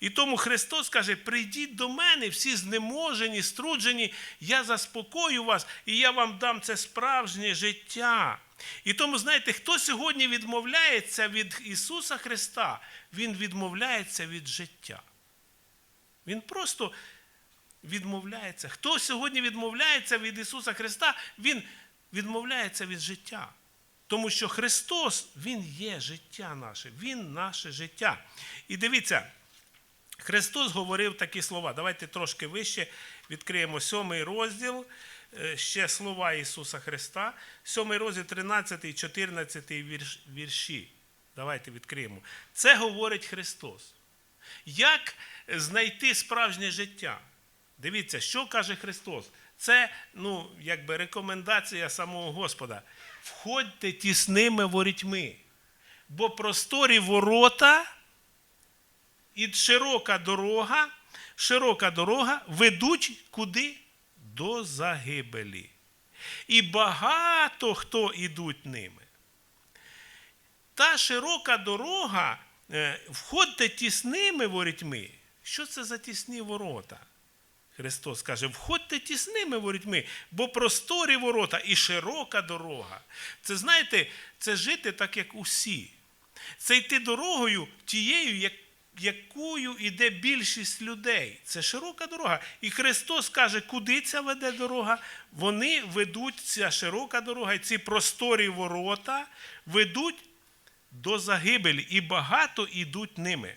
І тому Христос каже: прийдіть до мене, всі знеможені, струджені, я заспокою вас, і я вам дам це справжнє життя. І тому, знаєте, хто сьогодні відмовляється від Ісуса Христа, Він відмовляється від життя. Він просто відмовляється. Хто сьогодні відмовляється від Ісуса Христа, Він відмовляється від життя. Тому що Христос, Він є життя наше, Він наше життя. І дивіться, Христос говорив такі слова. Давайте трошки вище відкриємо сьомий розділ, е, ще слова Ісуса Христа. Сьомий розділ, 13, 14 вірші. Давайте відкриємо. Це говорить Христос. Як знайти справжнє життя? Дивіться, що каже Христос. Це ну, якби рекомендація самого Господа. Входьте тісними ворітьми, бо просторі ворота і широка дорога, широка дорога ведуть куди? До загибелі. І багато хто ідуть ними. Та широка дорога, е, входьте тісними ворітьми. Що це за тісні ворота? Христос каже: входьте тісними ворітьми, бо просторі ворота і широка дорога. Це знаєте, це жити так, як усі. Це йти дорогою тією, якою йде більшість людей. Це широка дорога. І Христос каже, куди ця веде дорога? Вони ведуть ця широка дорога, і ці просторі ворота ведуть до загибелі, і багато ідуть ними.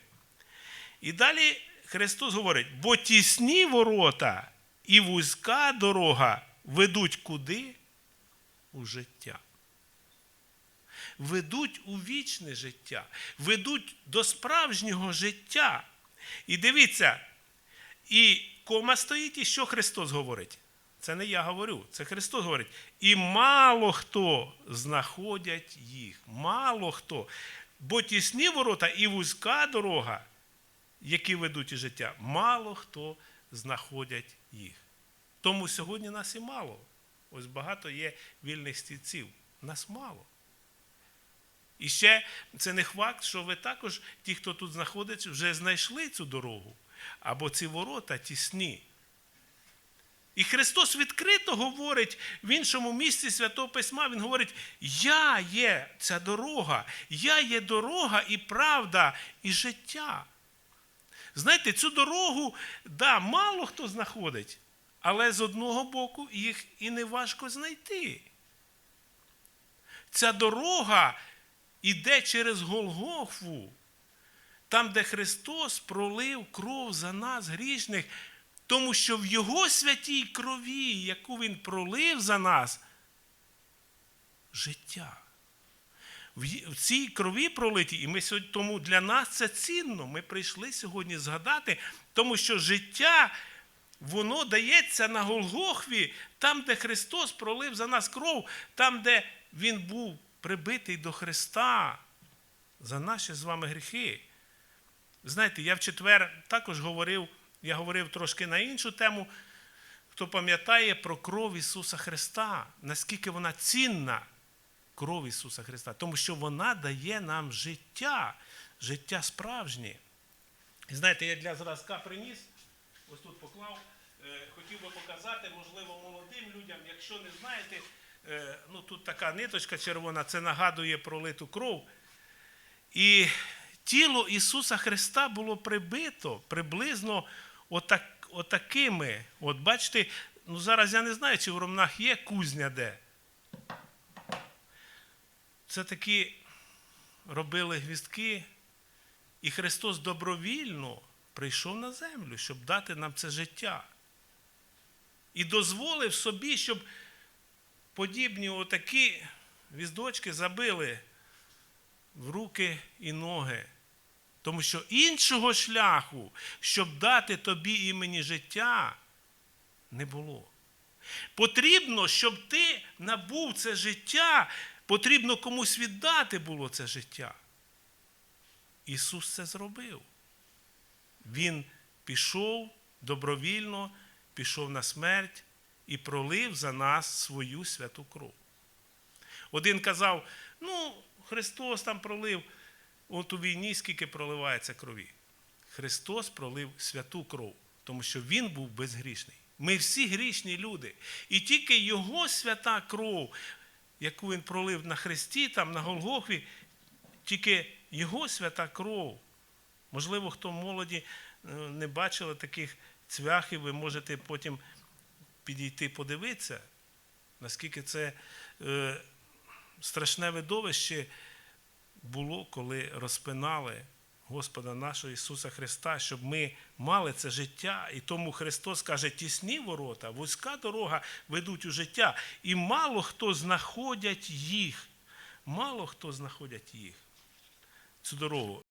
І далі Христос говорить: бо тісні ворота і вузька дорога ведуть куди? У життя. Ведуть у вічне життя, ведуть до справжнього життя. І дивіться, і кома стоїть, і що Христос говорить? Це не я говорю, це Христос говорить. І мало хто знаходять їх. Мало хто. Бо тісні ворота і вузька дорога, які ведуть і життя, мало хто знаходять їх. Тому сьогодні нас і мало. Ось багато є вільних стільців. Нас мало. І ще це не факт, що ви також, ті, хто тут знаходиться, вже знайшли цю дорогу. Або ці ворота тісні. І Христос відкрито говорить в іншому місці Святого Письма, Він говорить: Я є ця дорога, я є дорога і правда, і життя. Знаєте, цю дорогу, да, мало хто знаходить, але з одного боку їх і не важко знайти. Ця дорога іде через Голгофу, там, де Христос пролив кров за нас, грішних, тому що в Його святій крові, яку Він пролив за нас, життя. В цій крові пролиті, і ми сьогодні, тому для нас це цінно. Ми прийшли сьогодні згадати, тому що життя, воно дається на Голгохві, там, де Христос пролив за нас кров, там, де Він був прибитий до Христа за наші з вами гріхи. Знаєте, я в четвер також говорив, я говорив трошки на іншу тему. Хто пам'ятає про кров Ісуса Христа, наскільки вона цінна, кров Ісуса Христа, тому що вона дає нам життя, життя справжнє. І знаєте, я для зразка приніс, ось тут поклав, е, хотів би показати, можливо, молодим людям, якщо не знаєте, е, ну тут така ниточка червона, це нагадує про литу кров. І тіло Ісуса Христа було прибито приблизно отак, отакими. От бачите, ну зараз я не знаю, чи в Ромнах є кузня де. Це такі робили гвіздки, і Христос добровільно прийшов на землю, щоб дати нам це життя. І дозволив собі, щоб подібні отакі віздочки забили в руки і ноги. Тому що іншого шляху, щоб дати тобі імені життя, не було. Потрібно, щоб ти набув це життя, потрібно комусь віддати було це життя. Ісус це зробив. Він пішов добровільно, пішов на смерть і пролив за нас свою святу кров. Один казав: ну, Христос там пролив, от у війні скільки проливається крові. Христос пролив святу кров, тому що Він був безгрішний. Ми всі грішні люди. І тільки Його свята кров, яку Він пролив на Христі, там на Голгофі, тільки Його свята кров. Можливо, хто молоді е, не бачили таких цвяхів, ви можете потім підійти подивитися, наскільки це е, страшне видовище було, коли розпинали Господа нашого Ісуса Христа, щоб ми мали це життя. І тому Христос каже, тісні ворота, вузька дорога ведуть у життя. І мало хто знаходять їх. Мало хто знаходять їх. Цю дорогу.